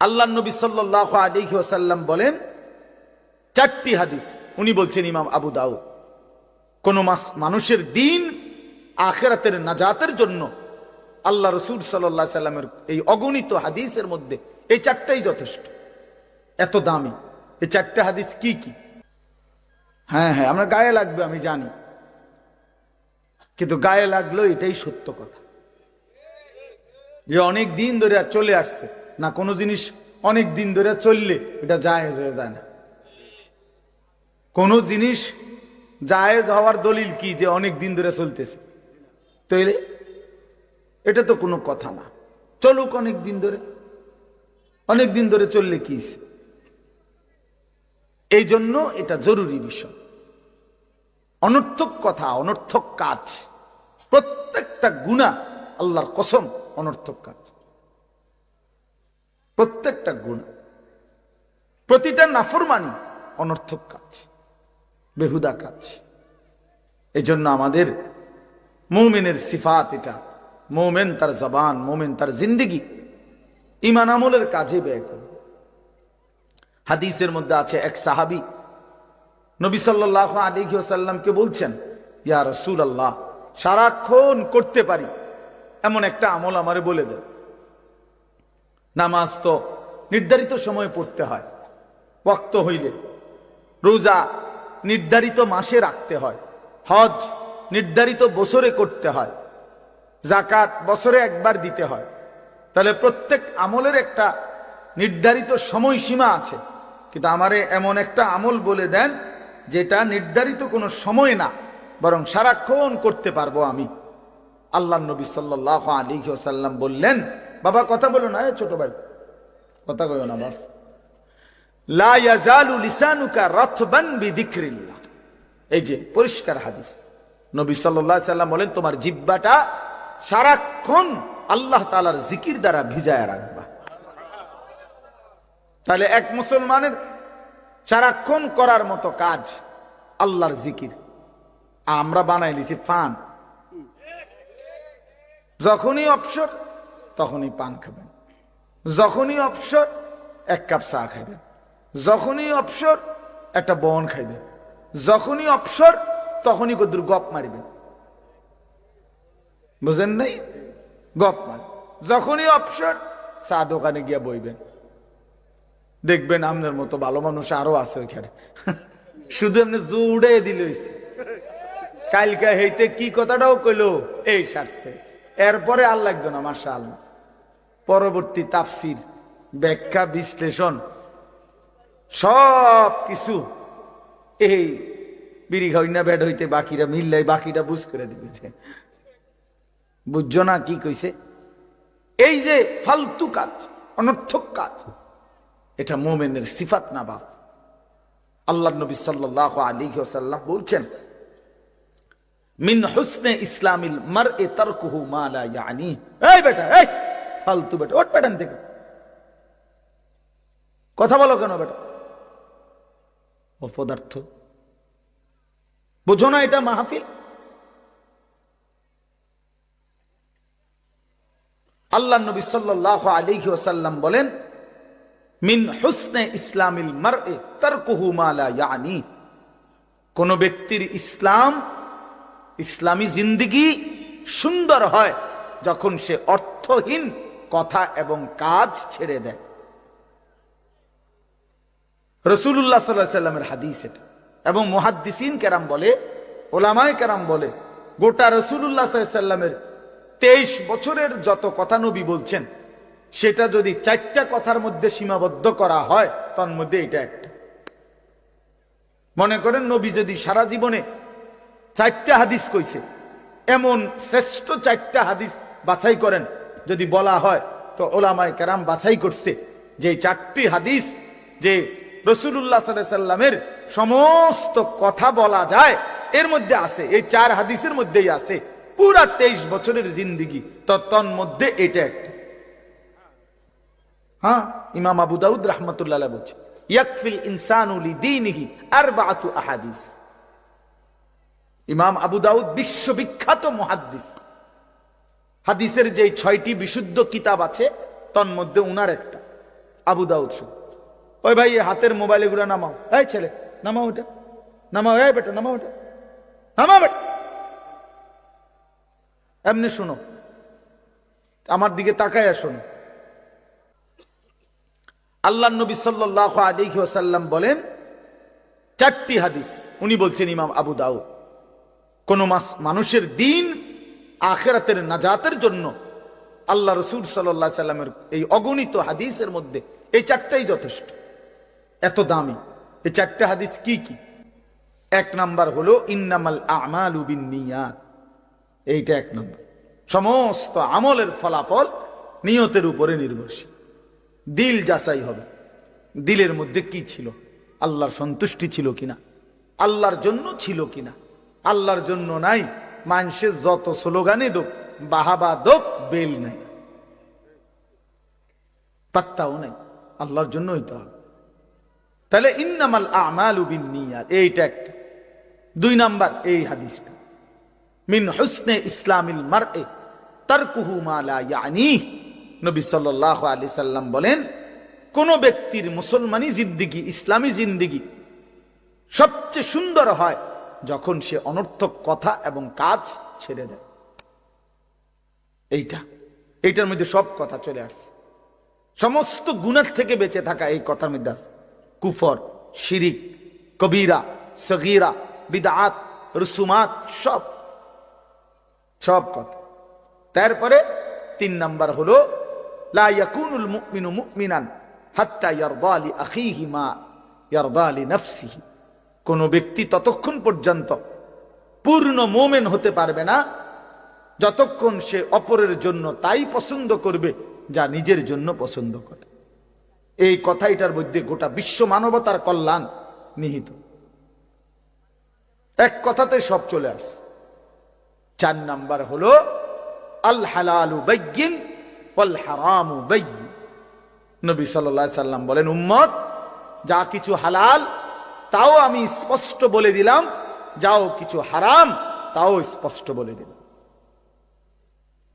আল্লাহ নবী সাল্লাহ আলিহি ওসাল্লাম বলেন, চারটি হাদিস। উনি বলছেন ইমাম আবু দাউ কোন মানুষের দিন আখেরাতের নাজাতের জন্য আল্লাহ রসুল সাল্লাহ সাল্লামের এই অগণিত হাদিসের মধ্যে এই চারটাই যথেষ্ট। এত দামি। এই চারটে হাদিস কি কি? হ্যাঁ হ্যাঁ আমরা গায়ে লাগবে, আমি জানি। কিন্তু গায়ে লাগল এটাই সত্য কথা। যে অনেক দিন ধরে চলে আসছে। না কোনো জিনিস অনেক দিন ধরে চললে এটা জায়েজ হয়ে যায় না। কোন জিনিস জায়েজ হওয়ার দলিল কি যে অনেক দিন ধরে চলতেছে? তাইলে এটা তো কোনো কথা না। চলুক অনেক দিন ধরে। অনেক দিন ধরে চললে কি এই জন্য এটা জরুরি বিষয়। অনর্থক কথা, অনর্থক কাজ, প্রত্যেকটা গুণা আল্লাহর কসম অনর্থক কাজ। প্রত্যেকটা গুণ, প্রতিটা নাফরমানি অনর্থক কাজ, বেহুদা কাজ। এই জন্য আমাদের মৌমেনের সিফাত এটা। মৌমেন তার জবান, মৌমেন তার জিন্দিগি ইমান আমলের কাজে ব্যয় করবে। হাদিসের মধ্যে আছে এক সাহাবি, নবী সাল্লাহ আলিহি ওসাল্লামকে বলছেন, ইয়া রসুল আল্লাহ সারাক্ষণ করতে পারি, এমন একটা আমল আমারে বলে দেন। নামাজ তো নির্ধারিত সময়ে পড়তে হয়। ওয়াক্ত হইলে রোজা নির্ধারিত মাসে রাখতে হয়। হজ নির্ধারিত বছরে করতে হয়। জাকাত বছরে একবার দিতে হয়। তাহলে প্রত্যেক আমলের একটা নির্ধারিত সময়সীমা আছে। কিন্তু আমারে এমন একটা আমল বলে দেন, যেটা নির্ধারিত কোনো সময় না, বরং সারাক্ষণ করতে পারব আমি। আল্লাহ নবী সাল্লাহ আলী সাল্লাম বললেন বাবা কথা বলো না ছোট ভাই। কথা কইও না বাস লা ইয়াজালু লিসানুকা রাতবান বিযিকরিল্লাহ এই যে, পরিষ্কার হাদিস। নবী সাল্লাল্লাহু আলাইহি সাল্লাম বলেন, তোমার জিহ্বাটা সারাক্ষণ আল্লাহ তাআলার জিকির দ্বারা ভিজায় রাখবা। তাহলে এক মুসলমানের সারাক্ষণ করার মতো কাজ আল্লাহর জিকির। আমরা বানাই লিছি ফান। যখনই অবসর তখনই পান খাবেন। যখনই অবসর, এক কাপ চা খাইবেন। যখনই অবসর, একটা বন খাইবেন। যখনই অবসর, তখনই কদ্দুর গপ মারিবেন। বুঝেন নাই? গপ মার। যখনই অবসর, চা দোকানে গিয়া বইবেন। দেখবেন আপনার মতো ভালো মানুষ আরও আছে ওইখানে। শুধু এমনি জুড়ে দিল কালকা হইতে কি কথাটাও কইলো? এই সারছে। এরপরে আর লাগতো না আল্লাহ পরবর্তী তাফসির, ব্যাখ্যা, বিশ্লেষণ, সব কিছু এই বিড়ি খাই না হইতে বাকিরা মিললাই, বাকিটা বুঝ করে দিতেছে। বুঝছ না কি কইছে? এই যে ফালতু কাজ, অনর্থক কাজ, এটা মোমেনের সিফাত না বাপ। আল্লাহ নবী সাল্লাহ আলী সাল্লাম বলছেন, মিন হুসনে ইসলামিল মার এ তারকুহু মালা এই বেটা, এই! ফালতু বেটা, ওট বেটান থেকে। কথা বলো কেন বেটা? অপদার্থ। বুঝো না এটা মাহফিল? আল্লাহ নবী সাল্লাহ আলিহি ওসাল্লাম বলেন, মিন হুসনে ইসলামিল মার এ তারকুহু মালা ইয়ানি। কোন ব্যক্তির ইসলাম, ইসলামী জিন্দিগি সুন্দর হয় যখন সে অর্থহীন কথা এবং কাজ ছেড়ে দেয়। রসুল্লাহ সাল্লাহ সাল্লামের হাদিস এটা। এবং মুহাদ্দিসিন কেরাম বলে, ওলামায় কেরাম বলে, গোটা রসুল্লাহ সাল্লামের তেইশ বছরের যত কথা নবী বলছেন, সেটা যদি চারটা কথার মধ্যে সীমাবদ্ধ করা হয়, তার মধ্যে এটা একটা। মনে করেন নবী যদি সারা জীবনে চারটা হাদিস কইছে, এমন শ্রেষ্ঠ চারটা হাদিস বাছাই করেন যদি বলা হয়, তো ওলামায় কেরাম বাছাই করছে যে চারটি হাদিস যে রসুল্লাহ সাল্লামের সমস্ত কথা বলা যায়, এর মধ্যে আছে, এই চার হাদিসের মধ্যেই আছে, পুরা তেইশ বছরের জিন্দিগি তন মধ্যে এটা একটা। হ্যাঁ ইমাম আবু দাউদ রহমতুল্লাহ বলছে ইমাম আবু দাউদ বিশ্ববিখ্যাত মহাদ্দিস। হাদিসের যে ছয়টি বিশুদ্ধ কিতাব আছে তন্মধ্যে উনার একটা, আবু দাউদ ওই ভাই হাতের মোবাইল এগুলো নামাও। এই ছেলে, নামাও ওটা নামাও, এই বেটা, নামাও ওটা নামাও বেটা। এমনি শোনো, আমার দিকে তাকায় শোনো। আল্লাহ নবী সাল্লাহ বলেন, চারটি হাদিস। উনি বলছেন ইমাম আবু দাউদ। কোন মানুষের দিন আখেরাতের নাজাতের জন্য আল্লাহ রসুল সাল্লাহ সাল্লামের এই অগণিত হাদিসের মধ্যে এই চারটাই যথেষ্ট। এত দামি। এই চারটা হাদিস কি কি? এক নাম্বার হলো, ইন্নামাল আমাল এইটা এক নম্বর। সমস্ত আমলের ফলাফল নিয়তের উপরে নির্ভরশীল। দিল যাচাই হবে। দিলের মধ্যে কি ছিল? আল্লাহর সন্তুষ্টি ছিল কিনা? আল্লাহর জন্য ছিল কিনা? আল্লাহর জন্য নাই। মানুষের যত স্লোগানে দোক, বাহাবা দোক, বেল নাই। পাত্তাও নাই। আল্লাহর জন্যই তো হবে। তাহলে ইন্নামাল আমাল উবিন এইটা একটা। দুই নাম্বার, এই হাদিসটা। মিন হুসনে ইসলামিল মারএ তারকুহু মা লা ইয়ানি নবী সাল্লাল্লাহু আলাইহি সাল্লাম বলেন, কোন ব্যক্তির মুসলমানি জিন্দিগি, ইসলামী জিন্দিগি সবচেয়ে সুন্দর হয় যখন সে অনর্থক কথা এবং কাজ ছেড়ে দেয়। এইটা, এইটার মধ্যে সব কথা চলে আসছে। সমস্ত গুণের থেকে বেঁচে থাকা এই কথার মধ্যে আছে। কুফর, শিরিক, কবিরা, সগিরা বিদাত রসুমাত, সব। সব কথা। তারপরে তিন নাম্বার হলো, লা ইয়াকুনুল মুমিনু মুমিনান হাত্তা ইয়ারদা লি আখিহি মা ইয়ারদা লি নাফসিহি। কোন ব্যক্তি ততক্ষণ পর্যন্ত পূর্ণ মোমেন হতে পারবে না, যতক্ষণ সে অপরের জন্য তাই পছন্দ করবে যা নিজের জন্য পছন্দ করে। এই কথাইটার মধ্যে গোটা বিশ্ব মানবতার কল্যাণ নিহিত। এক কথাতে সব চলে আসছে। চার নাম্বার হলো, আল হালালু বাইগিন ওয়াল হারামু বাইয়িন নবী সাল্লাম বলেন, উম্মত, যা কিছু হালাল তাও আমি স্পষ্ট বলে দিলাম, যাও কিছু হারাম, তাও স্পষ্ট বলে দিলাম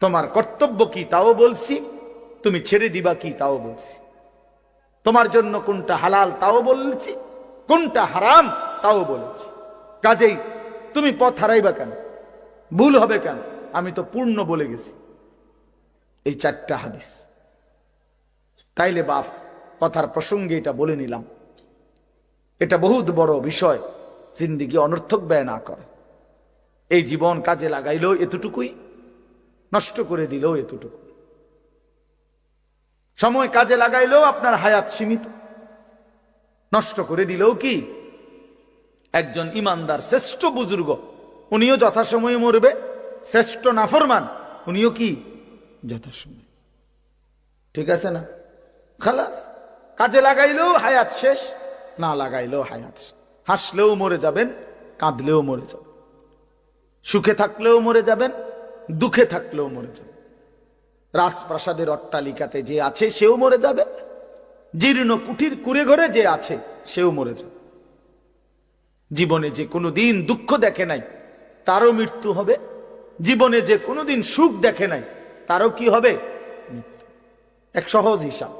তোমার কর্তব্য কি তাও বলছি, তুমি ছেড়ে দিবা কি তাও বলছি। তোমার জন্য কোনটা হালাল তাও বলেছি, কোনটা হারাম তাও বলেছি। কাজেই তুমি পথ হারাইবা কেন? ভুল হবে কেন? আমি তো পূর্ণ বলে গেছি। এই চারটা হাদিস। তাইলে বাপ, কথার প্রসঙ্গে এটা বলে নিলাম। এটা বহুত বড় বিষয়। জিন্দিগি অনর্থক ব্যয় না করে। এই জীবন কাজে লাগাইলেও এতটুকুই, নষ্ট করে দিলেও এতটুকু সময় কাজে লাগাইলেও আপনার হায়াত সীমিত। নষ্ট করে দিলেও কি? একজন ইমানদার শ্রেষ্ঠ বুজুর্গ, উনিও যথাসময়ে মরবে। শ্রেষ্ঠ নাফরমান, উনিও কি? যথাসময়। ঠিক আছে না? খালাস, কাজে লাগাইলেও হায়াত শেষ। না লাগাইলেও হায়াত হাসলেও মরে যাবেন, কাঁদলেও মরে যাবেন। সুখে থাকলেও মরে যাবেন, দুঃখে থাকলেও মরে যাবেন। রাজপ্রাসাদের অট্টালিকাতে যে আছে সেও মরে যাবে, জীর্ণ কুটির কুড়ে ঘরে যে আছে সেও মরে যাবে। জীবনে যে কোনো দিন দুঃখ দেখে নাই, তারও মৃত্যু হবে। জীবনে যে কোনোদিন সুখ দেখে নাই, তারও কি হবে? এক সহজ হিসাব।